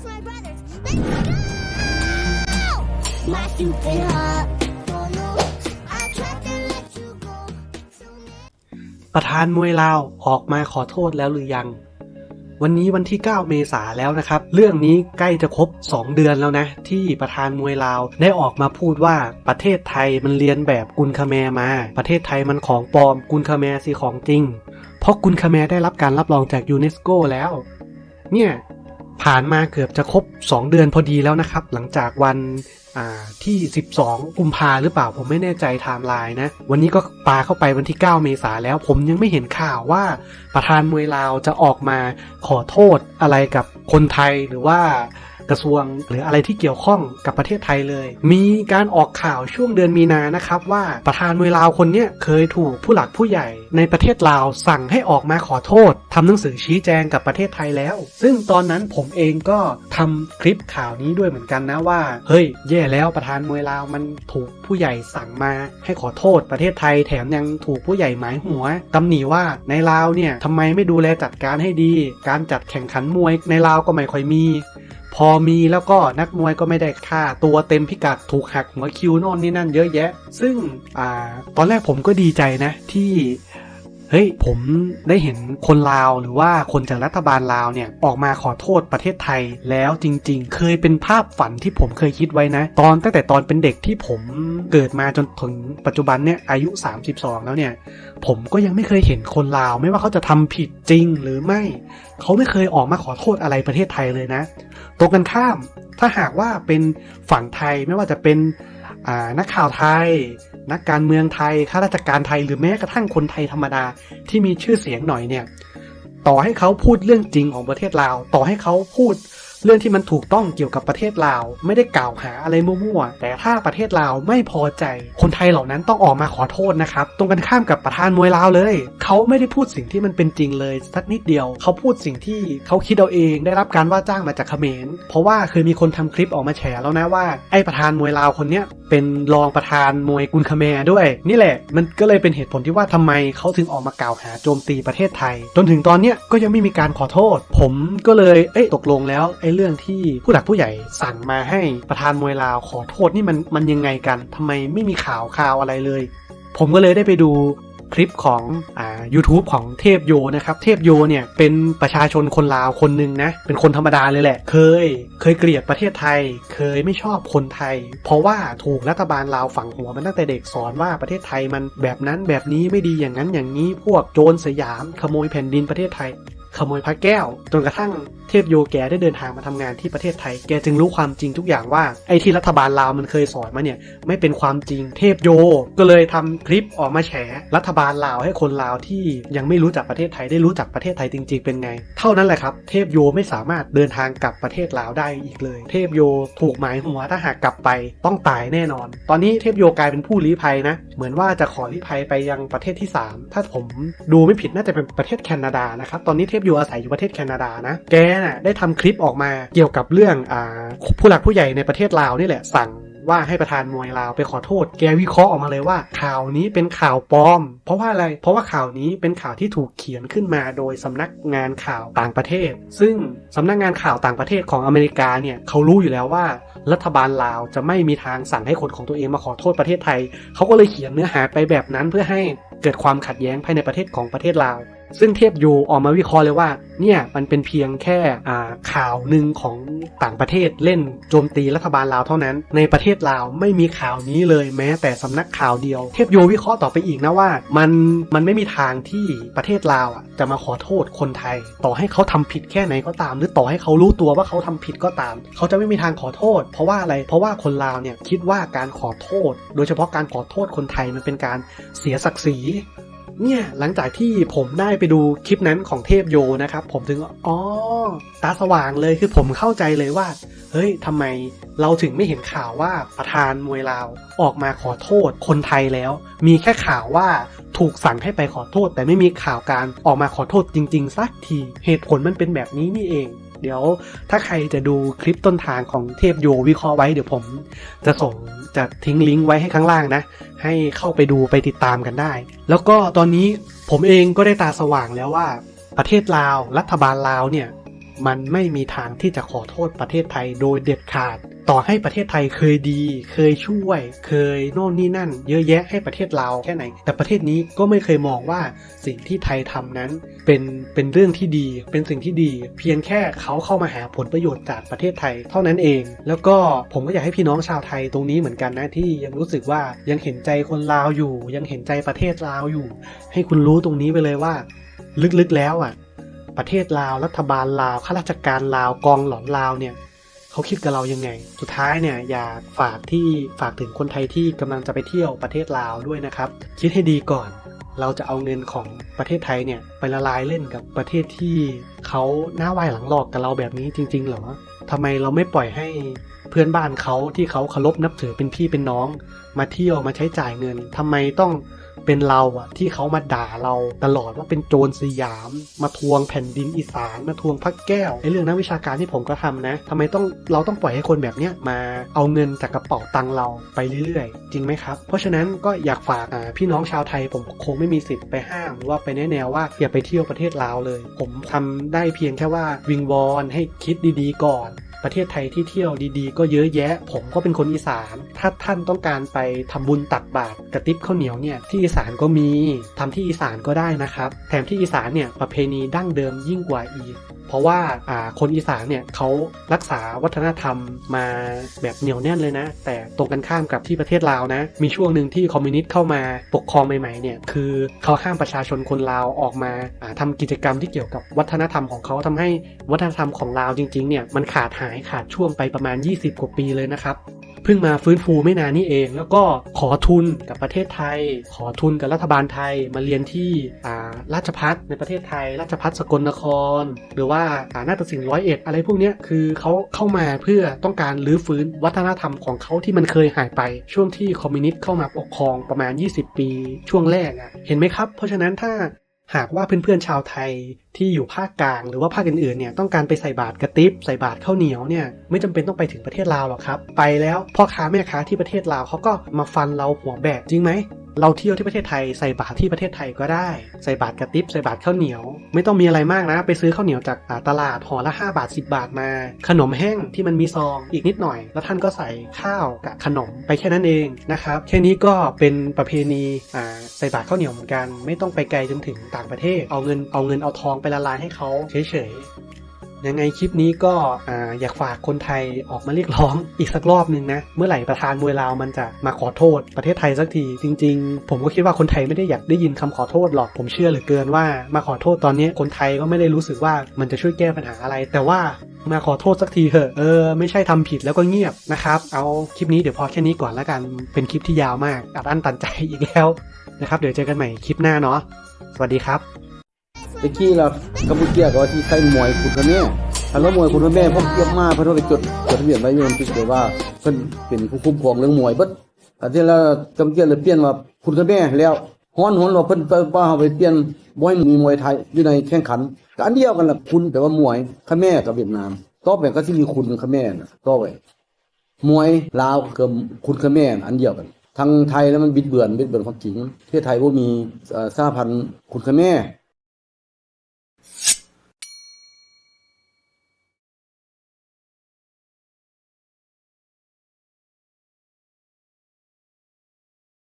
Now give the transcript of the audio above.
That's my brothers. Let's go! My stupid heart ประธานมวยลาวออกมาขอโทษแล้วหรือยัง วันนี้วันที่ 9 เมษาแล้วนะครับ เรื่องนี้ใกล้จะครบ 2 เดือนแล้วนะ ที่ประธานมวยลาวได้ออกมาพูดว่าประเทศไทยมันเรียนแบบกุนคาแมมา ประเทศไทยมันของปลอมกุนคาแมสิของจริง เพราะกุนคาแมได้รับการรับรองจากยูเนสโกแล้ว เนี่ย ผ่านมาเกือบจะครบ 2 เดือนพอดีแล้วนะครับ หลังจากวันอ่าที่ 12 กุมภาหรือเปล่าผมไม่แน่ใจไทม์ไลน์นะ วันนี้ก็ปาเข้าไปวันที่ 9 เมษาแล้ว ผมยังไม่เห็นข่าวว่าประธานมวยลาวจะออกมาขอโทษอะไรกับคนไทยหรือว่า กระทรวง หรืออะไรที่เกี่ยวข้องกับประเทศไทยเลย มีการออกข่าวช่วงเดือนมีนานะครับว่าประธานมวยลาวคนเนี้ยเคยถูกผู้หลักผู้ใหญ่ ในประเทศลาวสั่งให้ออกมาขอโทษทำหนังสือชี้แจงกับประเทศไทยแล้ว ซึ่งตอนนั้นผมเองก็ทำคลิปข่าวนี้ด้วยเหมือนกันนะว่าเฮ้ยแย่แล้วประธานมวยลาวมันถูกผู้ใหญ่สั่งมาให้ขอโทษประเทศไทยแถมยังถูกผู้ใหญ่หมายหัวตำหนิว่าในลาวเนี่ยทำไมไม่ดูแลจัดการให้ดี การจัดแข่งขันมวยในลาวก็ไม่ค่อยมี พอมีแล้วก็นักมวยก็ไม่ได้ค่าตัวเต็มพิกัดถูกหักหัวคิวโน่นนี่นั่นเยอะแยะ ซึ่งอตอนแรกผมก็ดีใจนะที่ เฮ้ยผมได้เห็นคนลาวหรือว่าคนจากรัฐบาลลาวเนี่ยออกมาขอโทษประเทศไทยแล้วจริง ๆ เคยเป็นภาพฝันที่ผมเคยคิดไว้นะ ตอนตั้งแต่ตอนเป็นเด็กที่ผมเกิดมาจนถึงปัจจุบันเนี่ยอายุ 32 แล้วเนี่ยผมก็ยังไม่เคยเห็นคนลาว ไม่ว่าเขาจะทำผิดจริงหรือไม่ เขาไม่เคยออกมาขอโทษอะไรประเทศไทยเลยนะตรงกันข้ามถ้าหากว่าเป็นฝั่งไทยไม่ว่าจะเป็นนักข่าวไทย นักการเมืองไทยข้าราชการไทยหรือแม้กระทั่งคนไทยธรรมดาที่มีชื่อเสียงหน่อยเนี่ย ต่อให้เขาพูดเรื่องจริงของประเทศลาว ต่อให้เขาพูด เรื่องที่มันถูกต้องเกี่ยวกับประเทศลาว ไม่ได้กล่าวหาอะไรมั่วๆแต่ถ้าประเทศลาวไม่พอใจ คนไทยเหล่านั้นต้องออกมาขอโทษนะครับ ตรงกันข้ามกับประธานมวยลาวเลย เขาไม่ได้พูดสิ่งที่มันเป็นจริงเลยสักนิดเดียว เขาพูดสิ่งที่เขาคิดเอาเองได้รับการว่าจ้างมาจากเขมร เพราะว่าเคยมีคนทำคลิปออกมาแฉแล้วนะว่าไอ้ประธานมวยลาวคนเนี้ยเป็นรองประธานมวยกุนคาแมรด้วย นี่แหละ มันก็เลยเป็นเหตุผลที่ว่าทำไมเขาถึงออกมากล่าวหาโจมตีประเทศไทย จนถึงตอนเนี้ยก็ยังไม่มีการขอโทษ ผมก็เลยเอ้ยตกลงแล้วไอ้เรื่องที่ผู้หลักผู้ใหญ่สั่งมาให้ประธานมวยลาวขอโทษนี่มันมันยังไงกันทำไมไม่มีข่าวข่าวอะไรเลย ผมก็เลยได้ไปดูคลิปของอ่า YouTube ของเทพโยนะครับ เทพโยเนี่ยเป็นประชาชนคนลาวคนหนึ่งนะ เป็นคนธรรมดาเลยแหละ เคย เคยเกลียดประเทศไทย เคยไม่ชอบคนไทย เพราะว่าถูกรัฐบาลลาวฝังหัวมันตั้งแต่เด็กสอนว่าประเทศไทยมันแบบนั้นแบบนี้ไม่ดีอย่างนั้นอย่างนี้พวกโจรสยามขโมยแผ่นดินประเทศไทย ขโมยพระแก้ว จนกระทั่ง เทพโยแกได้เดินทางมาทำงานที่ประเทศไทย แกจึงรู้ความจริงทุกอย่างว่าไอ้ที่รัฐบาลลาวมันเคยสอนมาเนี่ยไม่เป็นความจริงเทพโย ก็เลยทำคลิปออกมาแฉรัฐบาลลาวให้คนลาวที่ยังไม่รู้จักประเทศไทยได้รู้จักประเทศไทยจริง ๆ เป็นไง เท่านั้นแหละครับ เทพโยไม่สามารถเดินทางกลับประเทศลาวได้อีกเลย เทพโยถูกหมายหัวถ้าหากกลับไปต้องตายแน่นอน ตอนนี้เทพโยกลายเป็นผู้ลี้ภัยนะ เหมือนว่าจะขอลี้ภัยไปยังประเทศที่ 3 ถ้าผมดูไม่ผิดน่าจะเป็นประเทศแคนาดานะครับตอนนี้เทพโยอาศัยอยู่ประเทศแคนาดานะแกน่ะได้ทำคลิปออกมาเกี่ยวกับเรื่องอ่าผู้หลักผู้ใหญ่ในประเทศลาวนี่แหละสั่งว่าให้ประธานมวยลาวไปขอโทษ แกวิเคราะห์ออกมาเลยว่า ข่าวนี้เป็นข่าวปลอม เพราะว่าอะไร เพราะว่าข่าวนี้เป็นข่าวที่ถูกเขียนขึ้นมาโดยสำนักงานข่าวต่างประเทศ ซึ่งสำนักงานข่าวต่างประเทศของอเมริกาเนี่ยเขารู้อยู่แล้วว่า รัฐบาลลาวจะไม่มีทางสั่งให้คนของตัวเองมาขอโทษประเทศไทย เขาก็เลยเขียนเนื้อหาไปแบบนั้นเพื่อให้เกิดความขัดแย้งภายในประเทศของประเทศลาว ซึ่งเทพยูออกมาวิเคราะห์เลยว่า เนี่ยมันเป็นเพียงแค่ข่าวหนึ่งของต่างประเทศเล่นโจมตีรัฐบาลลาวเท่านั้น ในประเทศลาวไม่มีข่าวนี้เลยแม้แต่สำนักข่าวเดียว เทพโยวิเคราะห์ต่อไปอีกนะว่า มันมันไม่มีทางที่ประเทศลาวอะจะมาขอโทษคนไทย ต่อให้เขาทำผิดแค่ไหนก็ตาม หรือต่อให้เขารู้ตัวว่าเขาทำผิดก็ตาม เขาจะไม่มีทางขอโทษ เพราะว่าอะไรเพราะว่าคนลาวเนี่ยคิดว่าการขอโทษ โดยเฉพาะการขอโทษคนไทยมันเป็นการเสียศักดิ์ศรี เนี่ยหลังจากที่ผมได้ไปดูคลิปนั้นของเทพโยนะครับ ผมถึงอ๋อตาสว่างเลยคือผมเข้าใจเลยว่า เฮ้ยทำไมเราถึงไม่เห็นข่าวว่าประธานมวยลาวออกมาขอโทษคนไทยแล้ว มีแค่ข่าวว่าถูกสั่งให้ไปขอโทษ แต่ไม่มีข่าวการออกมาขอโทษจริง ๆสักทีเหตุผลมันเป็นแบบนี้นี่เอง เดี๋ยวถ้าใครจะดูคลิปต้นทางของเทพโยวิเคราะห์ไว้เดี๋ยวผมจะส่งจะทิ้งลิงก์ไว้ให้ข้างล่างนะ ให้เข้าไปดูไปติดตามกันได้ แล้วก็ตอนนี้ผมเองก็ได้ตาสว่างแล้วว่า ประเทศลาว รัฐบาลลาวเนี่ยมันไม่มีทางที่จะขอโทษประเทศไทยโดยเด็ดขาด ต่อให้ประเทศไทยเคยดี เคยช่วย เคยโน่นนี่นั่น เยอะแยะให้ประเทศเราวแค่ไหน แต่ประเทศนี้ก็ไม่เคยมองว่าสิ่งที่ไทยทำนั้นเป็นเป็นเรื่องที่ดี เป็นสิ่งที่ดี เพียงแค่เขาเข้ามาหาผลประโยชน์จากประเทศไทยเท่านั้นเอง แล้วก็ผมก็อยากให้พี่น้องชาวไทยตรงนี้เหมือนกันนะที่ยังรู้สึกว่ายังเห็นใจคนลาวอยู่ ยังเห็นใจประเทศลาวอยู่ ให้คุณรู้ตรงนี้ไปเลยว่า ลึกๆแล้วอะประเทศลาวรัฐบาลลาวข้าราชการลาวกองหลอนลาวเนี่ย เขาคิดกับเรายังไง สุดท้ายเนี่ยอยากฝากที่ฝากถึงคนไทยที่กำลังจะไปเที่ยวประเทศลาวด้วยนะครับ คิดให้ดีก่อน เราจะเอาเงินของประเทศไทยเนี่ยไปละลายเล่นกับประเทศที่เขาหน้าไหวหลังหลอกกับเราแบบนี้จริง ๆ เหรอทำไมเราไม่ปล่อยให้เพื่อนบ้านเขาที่เขาเคารพนับถือเป็นพี่เป็นน้อง มาเที่ยวมาใช้จ่ายเงินทำไมต้อง เป็นเราอะที่เขามาด่าเราตลอดว่าเป็นโจรสยาม มาทวงแผ่นดินอีสานมาทวงพระแก้วไอ้เรื่องนักวิชาการที่ผมก็ทำนะทำไมต้องเราต้องปล่อยให้คนแบบเนี้ยมาเอาเงินจากกระเป๋าตังเราไปเรื่อยๆ จริงไหมครับ เพราะฉะนั้นก็อยากฝากพี่น้องชาวไทยผมคงไม่มีสิทธิ์ไปห้ามหรือว่าไปแนะแนวว่าอย่าไปเที่ยวประเทศลาวเลย ผมทำได้เพียงแค่ว่าวิงวอนให้คิดดีๆก่อน ประเทศไทยที่เที่ยวดีๆ ก็เยอะแยะ ผมก็เป็นคนอีสาน ถ้าท่านต้องการไปทำบุญตักบาตรกระติบข้าวเหนียวเนี่ยที่อีสานก็มีทำที่อีสานก็ได้นะครับ แถมที่อีสานเนี่ยประเพณีดั้งเดิมยิ่งกว่าอีก เพราะว่าาคนอีสานเนี่ยเขารักษาวัฒนธรรมมาแบบเหนียวแน่นเลยนะ แต่ตรงกันข้ามกับที่ประเทศลาวนะ มีช่วงหนึ่งที่คอมมิวนิสต์เข้ามาปกครองใหม่ๆเนี่ยคือเขาห้ามประชาชนคนลาวออกมาาทำกิจกรรมที่เกี่ยวกับวัฒนธรรมของเขาทำให้วัฒนธรรมของลาวจริงๆเนี่ยมันขาดหายขาดช่วงไปประมาณ 20 กว่าปีเลยนะครับ เพิ่งมาฟื้นฟูไม่นานนี้เอง แล้วก็ขอทุนกับประเทศไทย ขอทุนกับรัฐบาลไทยมาเรียนที่อาราชพัฒในประเทศไทย ราชพัฒสกลนคร หรือว่าอ่านาฏศิลป์ร้อยเอ็ดอะไรพวกนี้คือเขาเข้ามาเพื่อต้องการรื้อฟื้นวัฒนธรรมของเขาที่มันเคยหายไปช่วงที่คอมมิวนิสต์เข้ามาปกครองประมาณ 20 ปีช่วงแรกอะเห็นไหมครับ เพราะฉะนั้นถ้า หากว่าเพื่อนๆชาวไทยที่อยู่ภาคกลางหรือว่าภาคอื่นๆเนี่ยต้องการไปใส่บาตรกระติบใส่บาตรข้าวเหนียวเนี่ยไม่จำเป็นต้องไปถึงประเทศลาวหรอกครับ ไปแล้วพ่อค้าแม่ค้าที่ประเทศลาวเขาก็มาฟันเราหัวแบกจริงไหม เราเที่ยวที่ประเทศไทยใส่บาตรที่ประเทศไทยก็ได้ ใส่บาตรกระติบใส่บาตรข้าวเหนียว ไม่ต้องมีอะไรมากนะ ไปซื้อข้าวเหนียวจากตลาดห่อละ 5 บาท 10 บาทมา ขนมแห้งที่มันมีซองอีกนิดหน่อย แล้วท่านก็ใส่ข้าวกับขนมไปแค่นั้นเองนะครับแค่นี้ก็เป็นประเพณีอ่าใส่บาตรข้าวเหนียวเหมือนกัน ไม่ต้องไปไกลจนถึงต่างประเทศ เอาเงินเอาเงินเอาทองไปละลายให้เขาเฉย ยังไงคลิปนี้ก็ออยากฝากคนไทยออกมาเรียกร้องอีกสักรอบหนึ่งนะ เมื่อไหร่ประธานมวยลาวมันจะมาขอโทษประเทศไทยสักที จริง ๆ ผมก็คิดว่าคนไทยไม่ได้อยากได้ยินคำขอโทษหรอก ผมเชื่อเหลือเกินว่ามาขอโทษตอนนี้คนไทยก็ไม่ได้รู้สึกว่ามันจะช่วยแก้ปัญหาอะไร แต่ว่ามาขอโทษสักทีเถอะ เออ ไม่ใช่ทำผิดแล้วก็เงียบนะครับ เอาคลิปนี้เดี๋ยวพอแค่นี้ก่อนแล้วกัน เป็นคลิปที่ยาวมากอัดอั้นตันใจอีกแล้วนะครับ เดี๋ยวเจอกันใหม่คลิปหน้าเนาะ สวัสดีครับ ตะกี้เรากัมพูเชียก็ว่าที่ใช้มวยคุณกับแม่ถ้าเรามวยคุณแม่พวกเกียวมาเพิ่นเอไปจดจดทะเบียนไว้อยู่ที่แต่ว่าเพิ่นเป็นผู้คุ้มครองเรื่องมวยเบิดอันที่แล้วกัมพูเชียเลยเปลี่ยนว่าคุณกับแม่แล้วฮ้อนหนว่าเพิ่นไปว่าเอาไปเปลี่ยนบ่ให้มีมวยไทยอยู่ในแข่งขันก็อันเดียวกันล่ะคุณแต่ว่ามวยกับแม่กับเวียดนามต่อไปก็สิมีคุณกับแม่น่ะต่อไปมวยลาวกับคุณกับแม่อันเดียวกันทางไทยแล้วมันบิดเบือนบิดเบือนความจริงประเทศไทยบ่มีสหพันธ์คุณกับแม่